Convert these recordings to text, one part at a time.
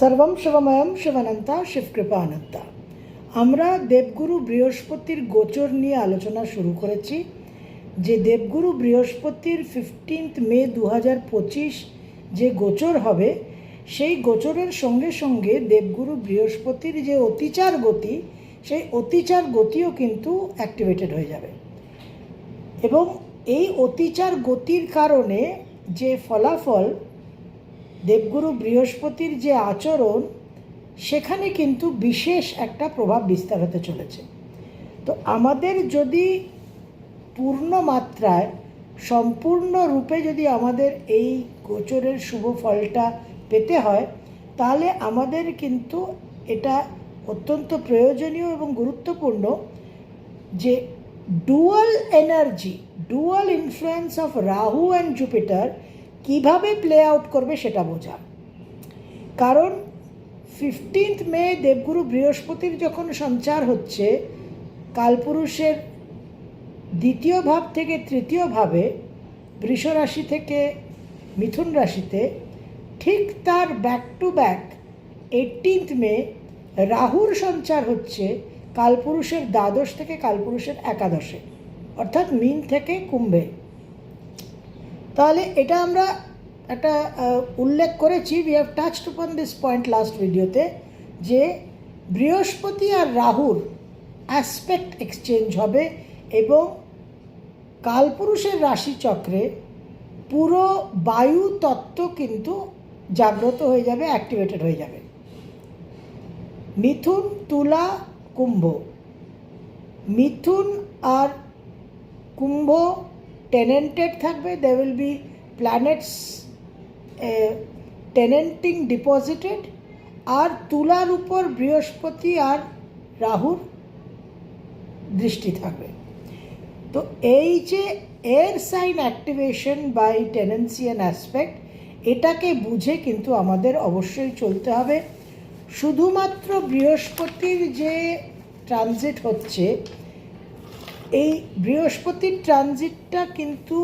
সর্বম শিবময়ম শিবানন্তা, শিবকৃপানন্তা। আমরা দেবগুরু বৃহস্পতির গোচর নিয়ে আলোচনা শুরু করেছি, যে দেবগুরু বৃহস্পতির ফিফটিন্থ মে দু পঁচিশ যে গোচর হবে, সেই গোচরের সঙ্গে সঙ্গে দেবগুরু বৃহস্পতির যে অতিচার গতি, সেই অতিচার গতিও কিন্তু অ্যাক্টিভেটেড হয়ে যাবে। এবং এই অতিচার গতির কারণে যে ফলাফল দেবগুরু বৃহস্পতির যে আচরণ, সেখানে কিন্তু বিশেষ একটা প্রভাব বিস্তার হতে চলেছে। তো আমাদের যদি পূর্ণ মাত্রায়, সম্পূর্ণ রূপে যদি আমাদের এই গোচরের শুভ ফলটা পেতে হয়, তাহলে আমাদের কিন্তু এটা অত্যন্ত প্রয়োজনীয় এবং গুরুত্বপূর্ণ যে dual energy dual influence of Rahu and Jupiter কীভাবে প্লে আউট করবে সেটা বোঝা কারণ ফিফটিন্থ মে দেবগুরু বৃহস্পতির যখন সঞ্চার হচ্ছে, কালপুরুষের দ্বিতীয় ভাব থেকে তৃতীয় ভাবে বৃষ রাশি থেকে মিথুন রাশিতে, ঠিক তার back to back eighteenth May রাহুর সঞ্চার হচ্ছে কালপুরুষের দ্বাদশ থেকে কালপুরুষের একাদশে, অর্থাৎ মিন থেকে কুম্ভে। তাহলে এটা আমরা একটা উল্লেখ করেছি we have touched upon this point last ভিডিওতে যে বৃহস্পতি আর রাহুর অ্যাসপেক্ট এক্সচেঞ্জ হবে এবং কালপুরুষের রাশিচক্রে পুরো বায়ু তত্ত্ব কিন্তু জাগ্রত হয়ে যাবে অ্যাক্টিভেটেড হয়ে যাবে। মিথুন, তুলা, কুম্ভ। মিথুন আর কুম্ভ টেনেন্টেড থাকবে they will be planets tenanting deposited আর তুলার উপর বৃহস্পতি আর রাহুর দৃষ্টি থাকবে। তো এই যে air sign activation by tenancy and aspect এটাকে বুঝে কিন্তু আমাদের অবশ্যই চলতে হবে। শুধুমাত্র বৃহস্পতির যে ট্রানজিট হচ্ছে এই বৃহস্পতির ট্রানজিটটা কিন্তু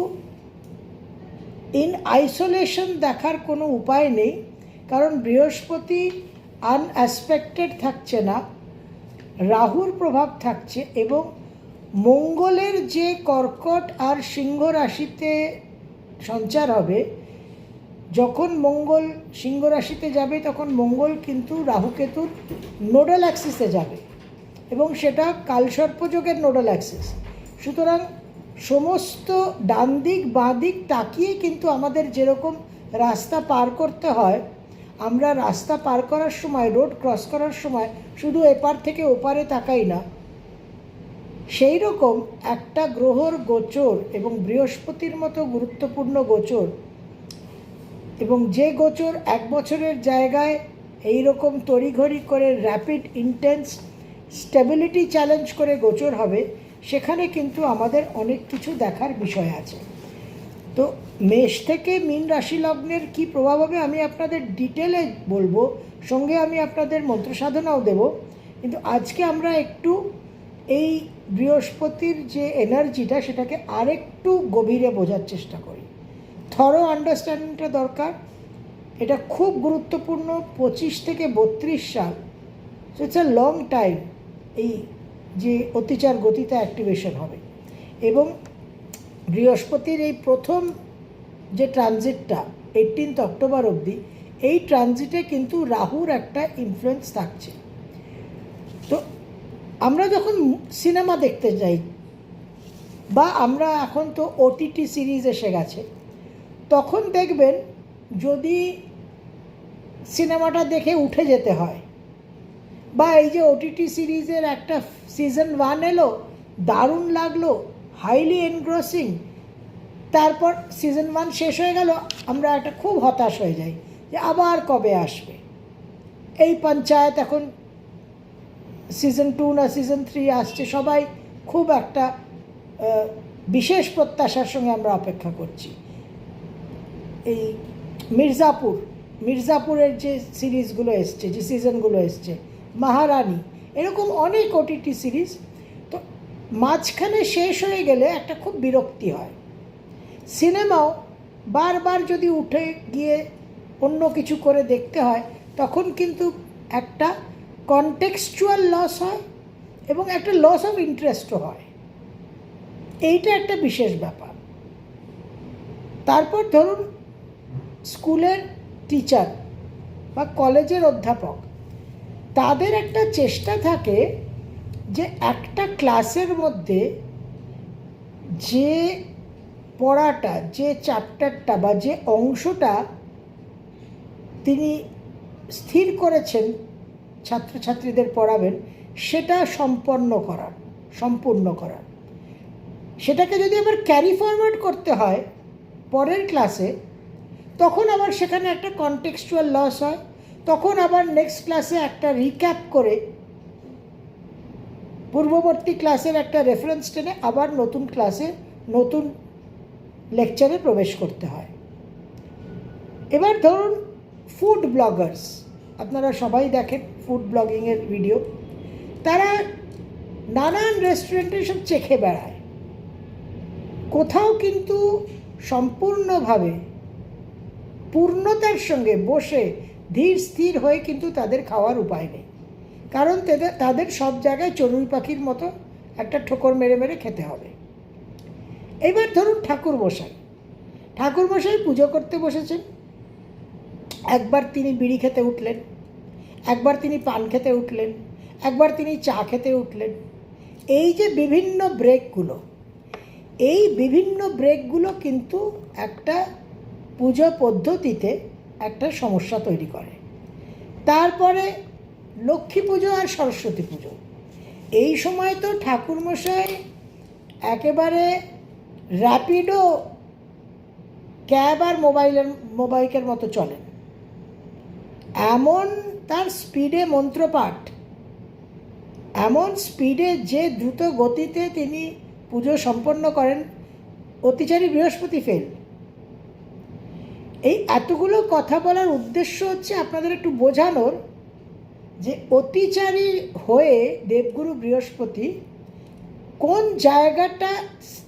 ইন আইসোলেশন দেখার কোনো উপায় নেই, কারণ বৃহস্পতি আনঅ্যাসপেক্টেড থাকছে না, রাহুর প্রভাব থাকছে এবং মঙ্গলের যে কর্কট আর সিংহ রাশিতে সঞ্চার হবে, যখন মঙ্গল সিংহ রাশিতে যাবে, তখন মঙ্গল কিন্তু রাহুকেতুর নোডাল অ্যাক্সিসে যাবে। এবং সেটা কালসর্পযোগের নোডাল অ্যাক্সিস। সুতরাং সমস্ত ডান দিক, বাঁ দিক তাকিয়ে কিন্তু আমাদের যেরকম রাস্তা পার করতে হয়, আমরা রাস্তা পার করার সময়, রোড ক্রস করার সময় শুধু এপার থেকে ওপারে তাকাই না। সেই রকম একটা গ্রহর গোচর এবং বৃহস্পতির মতো গুরুত্বপূর্ণ গোচর এবং যে গোচর এক বছরের জায়গায় এই রকম তড়িঘড়ি করে র্যাপিড ইন্টেন্স স্টেবিলিটি চ্যালেঞ্জ করে গোচর হবে, সেখানে কিন্তু আমাদের অনেক কিছু দেখার বিষয় আছে। তো মেষ থেকে মীন রাশি লগ্নের কী প্রভাব হবে আমি আপনাদের ডিটেলে বলব, সঙ্গে আমি আপনাদের মন্ত্র সাধনাও দেব। কিন্তু আজকে আমরা একটু এই বৃহস্পতির যে এনার্জিটা সেটাকে আরেকটু গভীরে বোঝার চেষ্টা করি। থরো আন্ডারস্ট্যান্ডিংটা দরকার। এটা খুব গুরুত্বপূর্ণ, পঁচিশ থেকে বত্রিশ সাল so it's a long time এই যে অতিচার গতিতে অ্যাক্টিভেশন হবে। এবং বৃহস্পতির এই প্রথম যে ট্রানজিটটা এইটিনথ অক্টোবর অবধি, এই ট্রানজিটে কিন্তু রাহুর একটা ইনফ্লুয়েন্স থাকছে। তো আমরা যখন সিনেমা দেখতে যাই, বা আমরা এখন তো ওটিটি সিরিজ এসে গেছে, তখন দেখবেন যদি সিনেমাটা দেখে উঠে যেতে হয় বা এই যে ওটিটি সিরিজের একটা সিজন ওয়ান এলো, দারুণ লাগল হাইলি এনগ্রসিং তারপর সিজন ওয়ান শেষ হয়ে গেল, আমরা একটা খুব হতাশ হয়ে যাই যে আবার কবে আসবে। এই পঞ্চায়েত এখন সিজন টু না সিজন থ্রি আসছে, সবাই খুব একটা বিশেষ প্রত্যাশার সঙ্গে আমরা অপেক্ষা করছি। এই মির্জাপুর, মির্জাপুরের যে সিরিজগুলো এসছে, যে সিজনগুলো এসছে মহারানী। এরকম অনেক ওটিটি সিরিজ। তো মাঝখানে শেষ হয়ে গেলে একটা খুব বিরক্তি হয়। সিনেমাও বারবার যদি উঠে গিয়ে অন্য কিছু করে দেখতে হয়, তখন কিন্তু একটা কনটেক্সচুয়াল লস হয় এবং একটা লস অফ ইন্টারেস্টও হয়। এইটা একটা বিশেষ ব্যাপার। তারপর ধরুন, স্কুলের টিচার বা কলেজের অধ্যাপক তাদের একটা চেষ্টা থাকে যে একটা ক্লাসের মধ্যে যে পড়াটা, যে চ্যাপ্টারটা বা যে অংশটা তিনি স্থির করেছেন, ছাত্রছাত্রীদের পড়াবেন, সেটা সম্পন্ন করার, সম্পূর্ণ করার। সেটাকে যদি আবার ক্যারি ফরওয়ার্ড করতে হয় পরের ক্লাসে, তখন আবার সেখানে একটা কনটেক্সচুয়াল লস হয়। তখন আবার নেক্সট ক্লাসে একটা রিক্যাপ করে পূর্ববর্তী ক্লাসের একটা রেফারেন্স টেনে আবার নতুন ক্লাসে নতুন লেকচারে প্রবেশ করতে হয়। এবার ধরুন ফুড ব্লগার্স আপনারা সবাই দেখেন ফুড ব্লগিংয়ের ভিডিও তারা নানান রেস্টুরেন্টে সব চেখে বেড়ায়। কোথাও কিন্তু সম্পূর্ণভাবে পূর্ণতার সঙ্গে বসে ধীর স্থির হয়ে কিন্তু তাদের খাওয়ার উপায় নেই। কারণ তাদের তাদের সব জায়গায় চড়ুই পাখির মতো একটা ঠোকর মেরে মেরে খেতে হবে। এবার ধরুন ঠাকুর মশাই। ঠাকুর মশাই পুজো করতে বসেছেন। একবার তিনি বিড়ি খেতে উঠলেন। একবার তিনি পান খেতে উঠলেন। একবার তিনি চা খেতে উঠলেন। এই যে বিভিন্ন ব্রেকগুলো, এই বিভিন্ন ব্রেকগুলো কিন্তু একটা পুজো পদ্ধতিতে একটা সমস্যা তৈরি করে। তারপরে লক্ষ্মী পুজো আর সরস্বতী পুজো। এই সময় তো ঠাকুরমশাই একেবারে র্যাপিডো ক্যাব আর মোবাইলের মোবাইকের মতো চলেন। এমন তার স্পিডে মন্ত্রপাঠ, এমন স্পিডে যে দ্রুত গতিতে তিনি পুজো সম্পন্ন করেন, অতিচারী বৃহস্পতি ফেল এই এতগুলো কথা বলার উদ্দেশ্য হচ্ছে আপনাদের একটু বোঝানোর যে অতিচারী হয়ে দেবগুরু বৃহস্পতি কোন জায়গাটা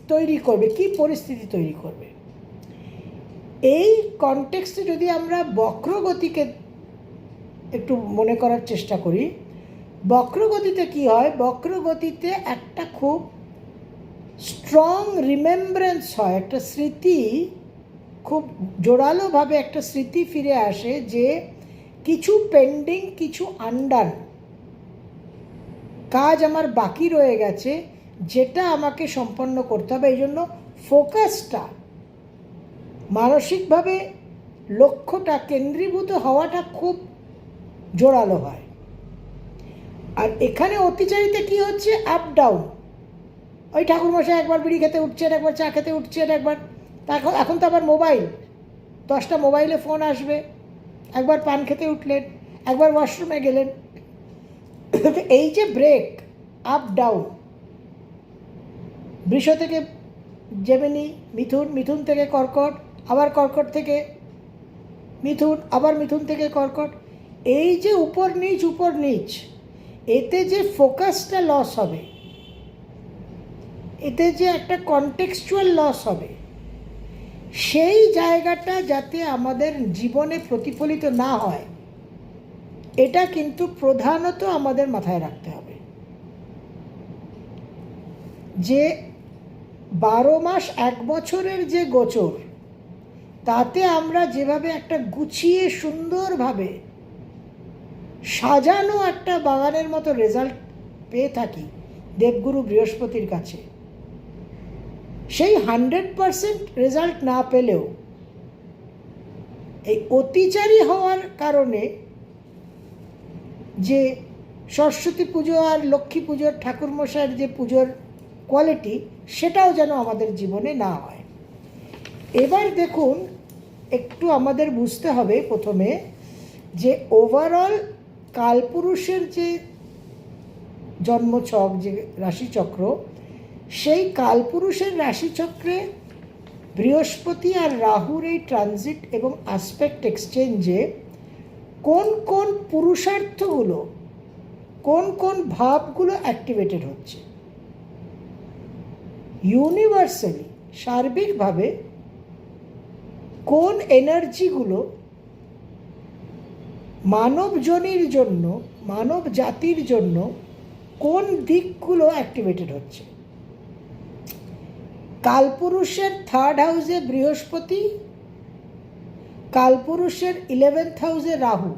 তৈরি করবে, কি পরিস্থিতি তৈরি করবে? এই কনটেক্সটে যদি আমরা বক্রগতিকে একটু মনে করার চেষ্টা করি, বক্রগতিতে কি হয়? বক্রগতিতে একটা খুব স্ট্রং রিমেম্ব্রেন্স হয়, একটা স্মৃতি খুব জোরালোভাবে একটা স্মৃতি ফিরে আসে যে কিছু পেন্ডিং কিছু আন্ডার কাজ আমার বাকি রয়ে গেছে, যেটা আমাকে সম্পন্ন করতে হবে। এই জন্য ফোকাসটা মানসিকভাবে লক্ষ্যটা কেন্দ্রীভূত হওয়াটা খুব জোরালো হয়। আর এখানে অতিচারিতে কি হচ্ছে? আপ ডাউন ওই ঠাকুরমশাই একবার বিড়ি খেতে উঠছেন, একবার চা খেতে উঠছেন, একবার এখন এখন তো আবার মোবাইল। দশটা মোবাইলে ফোন আসবে। একবার পান খেতে উঠলেন, একবার ওয়াশরুমে গেলেন। এই যে ব্রেক, আপ, ডাউন, বৃষ থেকে জেমিনি, মিথুন মিথুন থেকে কর্কট, আবার কর্কট থেকে মিথুন, আবার মিথুন থেকে কর্কট। এই যে উপর নিচ উপর নিচ, এতে যে ফোকাসটা লস হবে, এতে যে একটা কনটেক্সচুয়াল লস হবে সেই জায়গাটা যাতে আমাদের জীবনে প্রতিফলিত না হয়, এটা কিন্তু প্রধানত আমাদের মাথায় রাখতে হবে। যে বারো মাস এক বছরের যে গোচর, তাতে আমরা যেভাবে একটা গুছিয়ে সুন্দরভাবে সাজানো একটা বাগানের মতো রেজাল্ট পেয়ে থাকি দেবগুরু বৃহস্পতির কাছে সেই হান্ড্রেড পারসেন্ট রেজাল্ট না পেলেও এই অতিচারী হওয়ার কারণে যে সরস্বতী পুজো আর লক্ষ্মী পুজোর ঠাকুরমশাইয়ের যে পুজোর কোয়ালিটি সেটাও যেন আমাদের জীবনে না হয়। এবার দেখুন, একটু আমাদের বুঝতে হবে প্রথমে যে ওভারঅল কালপুরুষের যে জন্মছক, যে রাশিচক্র সেই কালপুরুষের রাশিচক্রে বৃহস্পতি আর রাহুর এই ট্রানজিট এবং আসপেক্ট এক্সচেঞ্জে কোন কোন পুরুষার্থগুলো, কোন কোন ভাবগুলো অ্যাক্টিভেটেড হচ্ছে? ইউনিভার্সালি সার্বিকভাবে কোন এনার্জিগুলো মানবজনির জন্য মানব জাতির জন্য কোন দিকগুলো অ্যাক্টিভেটেড হচ্ছে? কালপুরুষের থার্ড হাউসে বৃহস্পতি, কালপুরুষের ইলেভেন্থ হাউসে রাহু।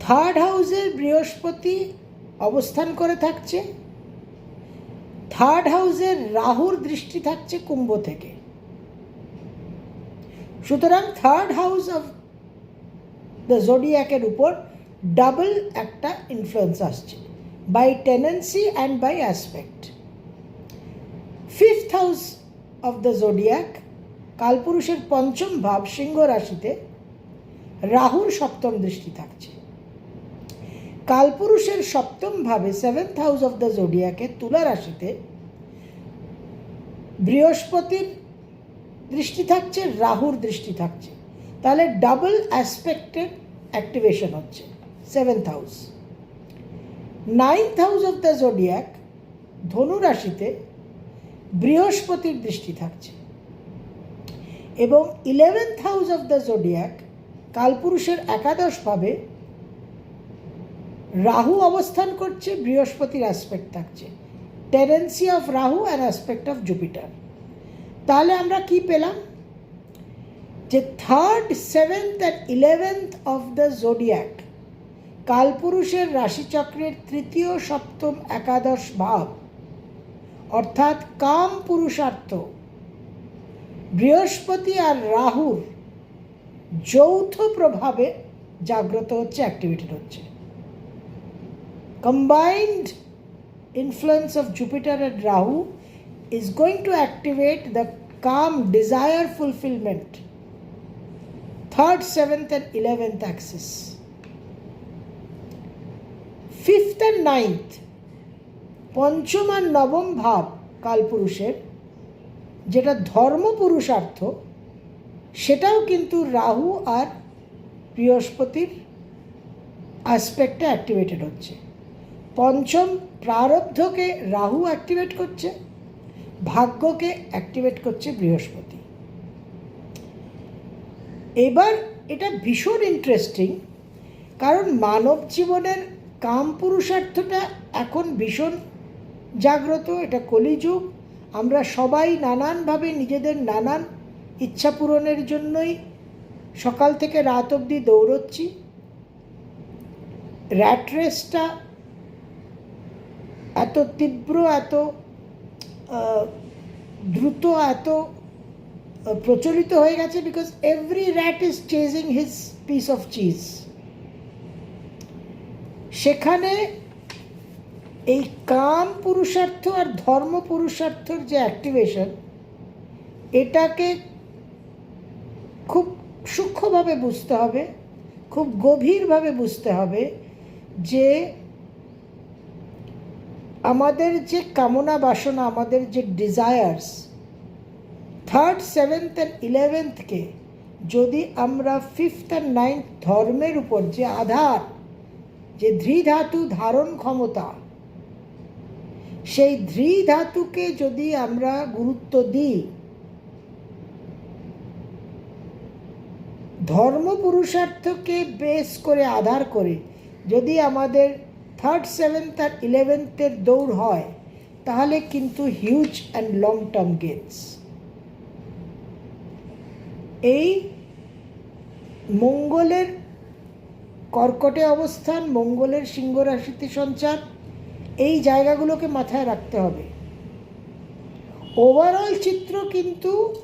থার্ড হাউসে বৃহস্পতি অবস্থান করে থাকছে। থার্ড হাউসের রাহুর দৃষ্টি থাকছে কুম্ভ থেকে। সুতরাং থার্ড হাউস অফ দ্য জোডিয়াকের উপর ডাবল একটা ইনফ্লুয়েন্স আসছে by tenancy and by aspect fifth house of the zodiac কালপুরুষের পঞ্চম ভাব, সিংহ রাশিতে রাহুর সপ্তম দৃষ্টি থাকছে। কালপুরুষের সপ্তম ভাবে সেভেন্থ হাউস অফ দ্য জোডিয়াকে তুলা রাশিতে বৃহস্পতির দৃষ্টি থাকছে, রাহুর দৃষ্টি থাকছে। তাহলে ডাবল অ্যাসপেক্টের অ্যাক্টিভেশন হচ্ছে seventh house ninth house of the zodiac ধনু রাশিতে বৃহস্পতির দৃষ্টি থাকছে। এবং eleventh house of the zodiac কালপুরুষের একাদশ ভাবে রাহু অবস্থান করছে, বৃহস্পতির অ্যাসপেক্ট থাকছে। Tenancy of Rahu and aspect of Jupiter তাহলে আমরা কি পেলাম? যে third seventh and eleventh of the zodiac কালপুরুষের রাশিচক্রের তৃতীয়, সপ্তম, একাদশ ভাব অর্থাৎ কাম পুরুষার্থ বৃহস্পতি আর রাহুর যৌথ প্রভাবে জাগ্রত হচ্ছে অ্যাক্টিভেটেড হচ্ছে combined influence of Jupiter and Rahu is going to activate the calm desire fulfillment. Third, seventh, and eleventh axis. Fifth and ninth, পঞ্চম আর নবম ভাব কালপুরুষের, যেটা ধর্ম পুরুষার্থ সেটাও কিন্তু রাহু আর বৃহস্পতির অ্যাসপেক্টে অ্যাক্টিভেটেড হচ্ছে। পঞ্চম প্রারব্ধকে রাহু অ্যাক্টিভেট করছে, ভাগ্যকে অ্যাক্টিভেট করছে বৃহস্পতি। এবার এটা ভীষণ ইন্টারেস্টিং কারণ মানব জীবনের কাম পুরুষার্থটা এখন ভীষণ জাগ্রত, এটা কলিযুগ। আমরা সবাই নানানভাবে নিজেদের নানান ইচ্ছা পূরণের জন্যই সকাল থেকে রাত অবধি দৌড়চ্ছি। র্যাট রেসটা এত তীব্র, এত দ্রুত, এত প্রচলিত হয়ে গেছে because every rat is chasing his piece of cheese সেখানে এই কাম পুরুষার্থ আর ধর্ম পুরুষার্থর যে অ্যাক্টিভেশন এটাকে খুব সূক্ষ্মভাবে বুঝতে হবে, খুব গভীরভাবে বুঝতে হবে যে আমাদের যে কামনা বাসনা, আমাদের যে ডিজায়ার্স থার্ড সেভেন্থ অ্যান্ড ইলেভেন্থকে যদি আমরা ফিফথ অ্যান্ড নাইন্থ ধর্মের উপর যে আধার, যে ধৃধাতু ধারণ ক্ষমতা সেই ধৃধাতুকে যদি আমরা গুরুত্ব দিই ধর্ম পুরুষার্থকে বেস করে আধার করে যদি আমাদের থার্ড সেভেন্থ আর ইলেভেন্থের দৌড় হয়, তাহলে কিন্তু huge and long term games এই মঙ্গলের কর্কটে অবস্থান, মঙ্গলের সিংহ রাশিতে সঞ্চার এই জায়গাগুলোকে মাথায় রাখতে হবে। ওভারঅল চিত্র কিন্তু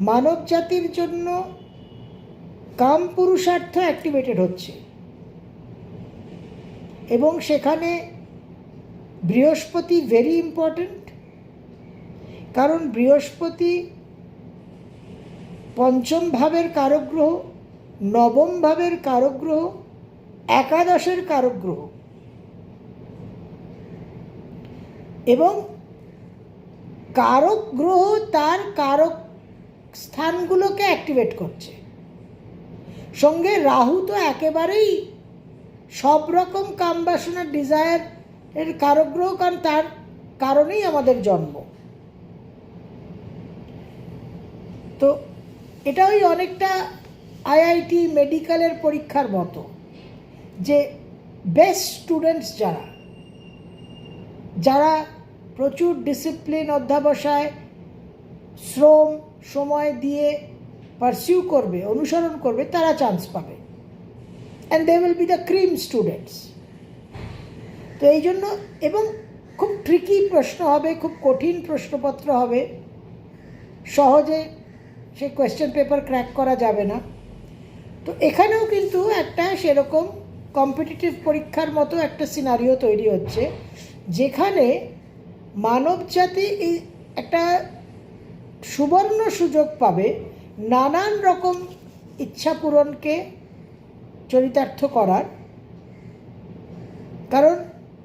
মানব জাতির জন্য কাম পুরুষার্থ অ্যাক্টিভেটেড হচ্ছে। এবং সেখানে বৃহস্পতি ভেরি ইম্পর্ট্যান্ট কারণ বৃহস্পতি পঞ্চম ভাবের কারগ্রহ নবম ভাবের কারগ্রহ একাদশের কারগ্রহ এবং কারক গ্রহ তার কারক স্থানগুলোকে অ্যাক্টিভেট করছে। সঙ্গে রাহু তো একেবারেই সব রকম কামবাসনার ডিজায়ার এর কারক গ্রহ, কারণ তার কারণেই আমাদের জন্ম। তো এটা ওই অনেকটা আইআইটি মেডিকেলের পরীক্ষার মতো যে বেস্ট স্টুডেন্টস যারা যারা প্রচুর ডিসিপ্লিন অধ্যাবসায়, শ্রম সময় দিয়ে পারসিউ করবে, অনুসরণ করবে, তারা চান্স পাবে। And they will be the cream students তো এই জন্য এবং খুব ট্রিকি প্রশ্ন হবে, খুব কঠিন প্রশ্নপত্র হবে। সহজে সেই কোয়েশ্চেন পেপার ক্র্যাক করা যাবে না। তো এখানেও কিন্তু একটা সেরকম কম্পিটিটিভ পরীক্ষার মতো একটা সিনারিও তৈরি হচ্ছে, যেখানে মানবজাতি এই একটা সুবর্ণ সুযোগ পাবে নানান রকম ইচ্ছা পূরণকে চরিতার্থ করার। কারণ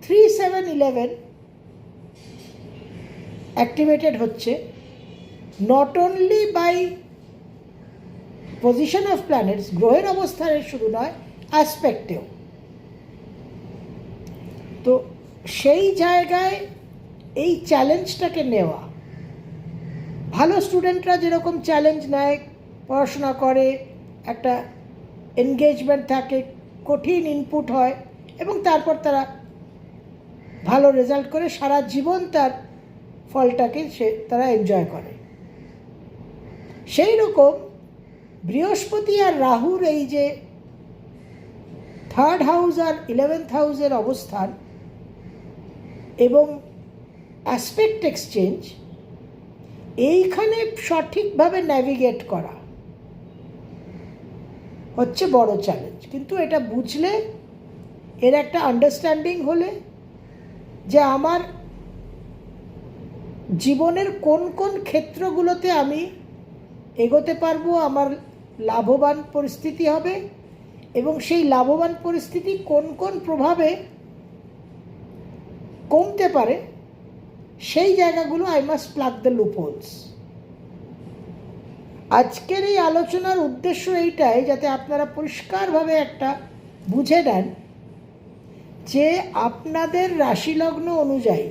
থ্রি সেভেন ইলেভেন অ্যাক্টিভেটেড হচ্ছে not only by position of planets গ্রহের অবস্থানের শুধু নয় অ্যাসপেক্টেও তো সেই জায়গায় এই চ্যালেঞ্জটাকে নেওয়া। ভালো স্টুডেন্টরা যেরকম চ্যালেঞ্জ নেয়, পড়াশোনা করে, একটা এনগেজমেন্ট থাকে, কঠিন ইনপুট হয়, এবং তারপর তারা ভালো রেজাল্ট করে, সারা জীবন তার ফলটাকে সে, তারা এনজয় করে। সেই রকম বৃহস্পতি আর রাহুর এই যে থার্ড হাউস আর ইলেভেন্থ হাউসের অবস্থান এবং অ্যাসপেক্ট এক্সচেঞ্জ এইখানে সঠিকভাবে ন্যাভিগেট করা হচ্ছে বড় চ্যালেঞ্জ কিন্তু এটা বুঝলে, এর একটা আন্ডারস্ট্যান্ডিং হলে যে আমার জীবনের কোন কোন ক্ষেত্রগুলোতে আমি এগোতে পারব, আমার লাভবান পরিস্থিতি হবে এবং সেই লাভবান পরিস্থিতি কোন কোন প্রভাবে কমতে পারে সেই জায়গাগুলো I must plug the loopholes আজকের এই আলোচনার উদ্দেশ্য এইটাই যাতে আপনারা পরিষ্কারভাবে একটা বুঝে নেন যে আপনাদের রাশিলগ্ন অনুযায়ী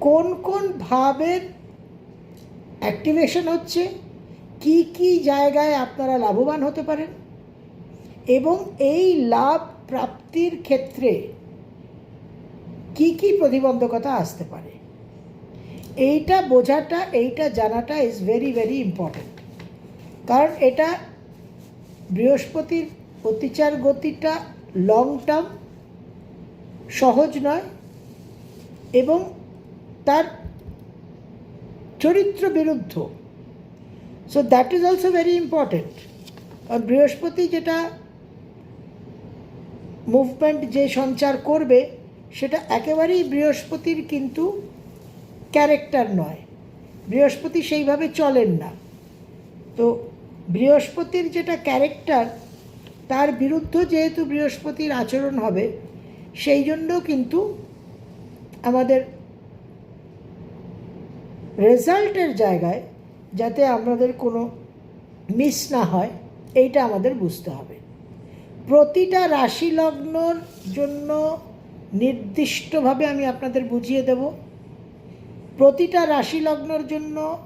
কোন কোন ভাবের অ্যাক্টিভেশন হচ্ছে, কি কি জায়গায় আপনারা লাভবান হতে পারেন এবং এই লাভ প্রাপ্তির ক্ষেত্রে কি কি প্রতিবন্ধকতা আসতে পারে? এইটা বোঝাটা, এইটা জানাটা ইজ ভেরি ভেরি ইম্পর্ট্যান্ট কারণ এটা বৃহস্পতির অতিচার গতিটা লং টার্ম সহজ নয় এবং তার চরিত্র বিরুদ্ধ। So that is also very important বৃহস্পতি যেটা মুভমেন্ট যে সঞ্চার করবে সেটা একেবারেই বৃহস্পতির কিন্তু ক্যারেক্টার নয়। বৃহস্পতি সেইভাবে চলেন না। তো বৃহস্পতির যেটা ক্যারেক্টার, তার বিরুদ্ধ যেহেতু বৃহস্পতির আচরণ হবে, সেই জন্য কিন্তু আমাদের রেজাল্টের জায়গায় যাতে আমাদের কোনো মিস না হয়, এইটা আমাদের বুঝতে হবে। প্রতিটা রাশি লগ্নর জন্য নির্দিষ্টভাবে আমি আপনাদের বুঝিয়ে দেব। প্রতিটা রাশি লগ্নর জন্য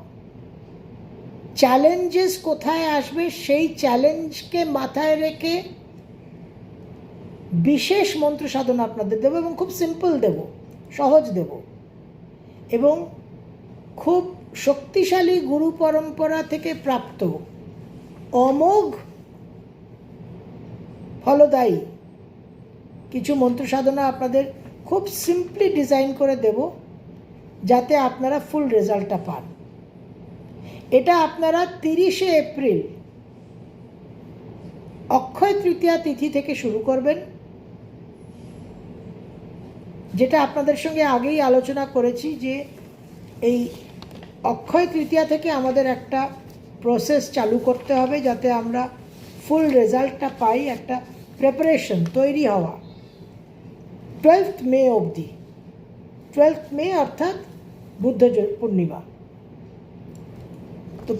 চ্যালেঞ্জেস কোথায় আসবে সেই চ্যালেঞ্জকে মাথায় রেখে বিশেষ মন্ত্র সাধনা আপনাদের দেবো এবং খুব সিম্পল দেব, সহজ দেব। এবং খুব শক্তিশালী গুরু পরম্পরা থেকে প্রাপ্ত অমোঘ ফলদায়ী কিছু মন্ত্র সাধনা আপনাদের খুব সিম্পলি ডিজাইন করে দেব, যাতে আপনারা ফুল রেজাল্টটা পান। এটা আপনারা তিরিশে এপ্রিল, অক্ষয় তৃতীয়া তিথি থেকে শুরু করবেন, যেটা আপনাদের সঙ্গে আগেই আলোচনা করেছি যে এই অক্ষয় তৃতীয়া থেকে আমাদের একটা প্রসেস চালু করতে হবে, যাতে আমরা ফুল রেজাল্টটা পাই, একটা প্রেপারেশন তৈরি হওয়া। টুয়েলথ মে অবধি টুয়েলথ মে অর্থাৎ বুদ্ধ পূর্ণিমা। তো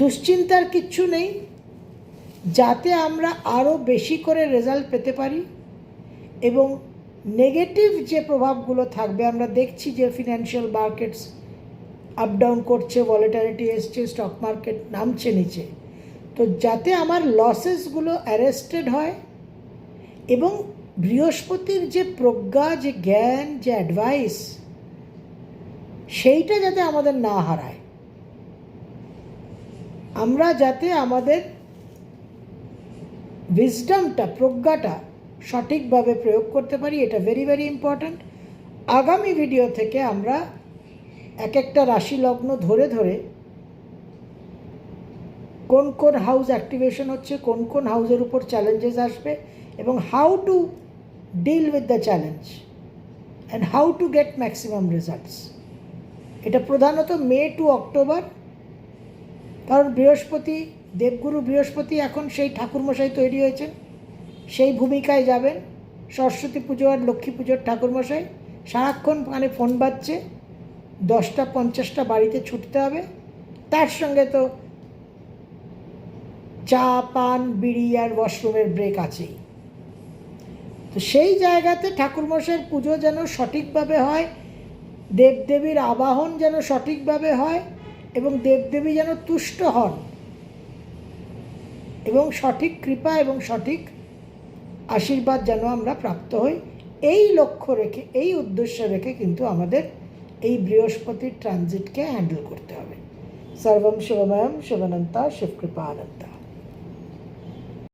দুশ্চিন্তার কিচ্ছু নেই। যাতে আমরা আরও বেশি করে রেজাল্ট পেতে পারি এবং নেগেটিভ যে প্রভাবগুলো থাকবে, আমরা দেখছি যে ফিনান্সিয়াল মার্কেটস আপ ডাউন করছে ভলেটারিটি এসছে স্টক মার্কেট নামছে নিচে। তো যাতে আমার লসেসগুলো অ্যারেস্টেড হয় এবং বৃহস্পতির যে প্রজ্ঞা, যে জ্ঞান, যে অ্যাডভাইস সেইটা যাতে আমাদের না হারায়। আমরা যাতে আমাদের উইজডমটা প্রজ্ঞাটা সঠিকভাবে প্রয়োগ করতে পারি, এটা ভেরি ভেরি ইম্পর্ট্যান্ট আগামী ভিডিও থেকে আমরা এক একটা রাশি লগ্ন ধরে ধরে কোন কোন হাউস অ্যাক্টিভেশন হচ্ছে, কোন কোন হাউসের উপর চ্যালেঞ্জেস আসবে এবং how to deal with the challenge and how to get maximum results এটা প্রধানত মে টু অক্টোবর কারণ বৃহস্পতি, দেবগুরু বৃহস্পতি এখন সেই ঠাকুরমশাই তৈরি হয়েছেন, সেই ভূমিকায় যাবেন, সরস্বতী পুজো আর লক্ষ্মী পুজোর ঠাকুরমশাই, সারাক্ষণ মানে ফোন বাজছে, দশটা পঞ্চাশটা বাড়িতে ছুটতে হবে, তার সঙ্গে তো চা, পান, বিড়ি আর ওয়াশরুমের ব্রেক আছেই। তো সেই জায়গাতে ঠাকুরমশাইয়ের পুজো যেন সঠিকভাবে হয়, দেবদেবীর আবাহন যেন সঠিকভাবে হয় এবং দেবদেবী যেন তুষ্ট হন এবং সঠিক কৃপা এবং সঠিক আশীর্বাদ যেন আমরা প্রাপ্ত হই, এই লক্ষ্য রেখে, এই উদ্দেশ্য রেখে কিন্তু আমাদের এই বৃহস্পতির ট্রানজিটকে হ্যান্ডেল করতে হবে। সর্বম শিবময়ম শিবানন্তা শিবকৃপা আনন্তা